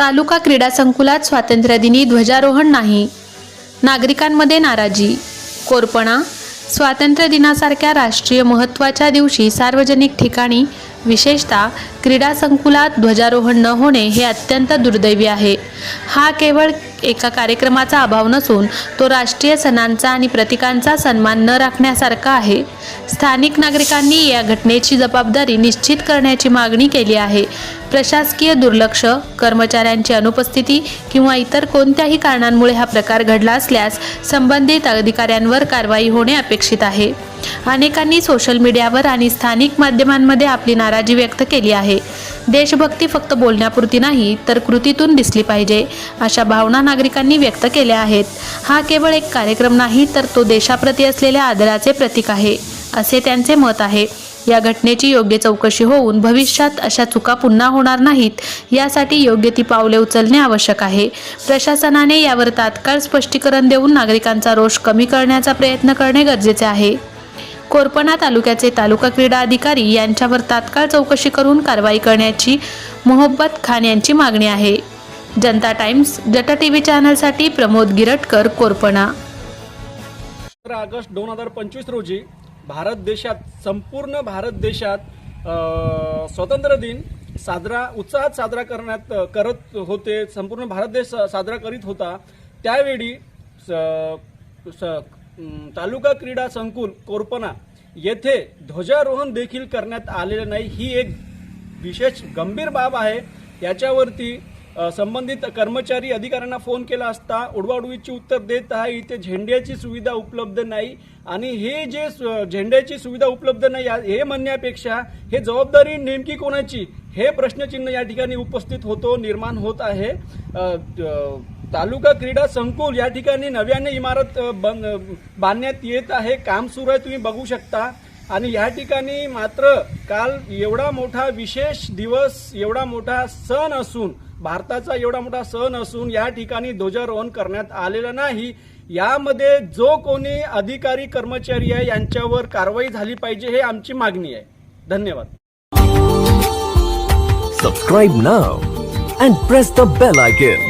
तालुका क्रीडा संकुलात स्वातंत्र्यदिनी ध्वजारोहण नाही. नागरिकांमध्ये नाराजी कोरपणा स्वातंत्र्य दिनासारख्या राष्ट्रीय महत्त्वाच्या दिवशी सार्वजनिक ठिकाणी विशेषतः क्रीडा संकुलात ध्वजारोहण न होणे हे अत्यंत दुर्दैवी आहे. हा केवळ एका कार्यक्रमाचा अभाव नसून तो राष्ट्रीय सणांचा आणि प्रतिकांचा सन्मान न राखण्यासारखा आहे. स्थानिक नागरिकांनी या घटनेची जबाबदारी निश्चित करण्याची मागणी केली आहे. प्रशासकीय दुर्लक्ष कर्मचाऱ्यांची अनुपस्थिती किंवा इतर कोणत्याही कारणांमुळे हा प्रकार घडला असल्यास संबंधित अधिकाऱ्यांवर कारवाई होणे अपेक्षित आहे. अनेकांनी सोशल मीडियावर आणि स्थानिक माध्यमांमध्ये आपली नाराजी व्यक्त केली आहे. देशभक्ती फक्त बोलण्यापुरती नाही तर कृतीतून दिसली पाहिजे अशा भावना नागरिकांनी व्यक्त केल्या आहेत. हा केवळ एक कार्यक्रम नाही तर तो देशाप्रती असलेल्या आदराचे प्रतीक आहे असे त्यांचे मत आहे. या घटनेची योग्य चौकशी होऊन भविष्यात अशा चुका पुन्हा होणार नाहीत यासाठी योग्य ती पावले उचलणे आवश्यक आहे. प्रशासनाने यावर तात्काळ स्पष्टीकरण देऊन नागरिकांचा रोष कमी करण्याचा प्रयत्न करणे गरजेचे आहे. कोरपणा तालुक्याचे तालुका क्रीडा अधिकारी यांच्यावर तात्काळ चौकशी करून कारवाई करण्याची मोहब्बत खान यांची मागणी आहे. जनता टाइम्स जटा टीव्ही चॅनलसाठी प्रमोद गिरटकर कोरपणा. पंधरा ऑगस्ट दोन हजार पंचवीस रोजी भारत देशात संपूर्ण भारत देशात अ, स्वातंत्र्य दिन साजरा उत्साहात साजरा करण्यात करत होते. संपूर्ण भारत देश साजरा करीत होता. त्यावेळी स- स- तालुका क्रीडा संकुल कोरपना येथे ध्वजारोहण देखील करण्यात आलेलं नाही. ही एक विशेष गंभीर बाब आहे. याच्यावरती संबंधित कर्मचारी अधिकाऱ्यांना फोन केला असता उडवाउडवीची उत्तर देत आहे. इथे झेंड्याची सुविधा उपलब्ध नाही. आणि हे जे झेंड्याची सुविधा उपलब्ध नाही या- हे म्हणण्यापेक्षा हे जबाबदारी नेमकी कोणाची? हे प्रश्नचिन्ह या ठिकाणी उपस्थित होतो निर्माण होत आहे. तालुका क्रीडा संकुल या ठिकाणी नव्याने इमारत बांधण्यात येत आहे. काम सुरू आहे तुम्ही बघू शकता. आणि या ठिकाणी मात्र काल एवढा मोठा विशेष दिवस एवढा मोठा सण असून भारताचा एवढा मोठा सण असून या ठिकाणी ध्वजारोहण करण्यात आलेलं नाही. यामध्ये जो कोणी अधिकारी कर्मचारी आहे यांच्यावर कारवाई झाली पाहिजे हे आमची मागणी आहे. धन्यवाद. Subscribe now and press the bell icon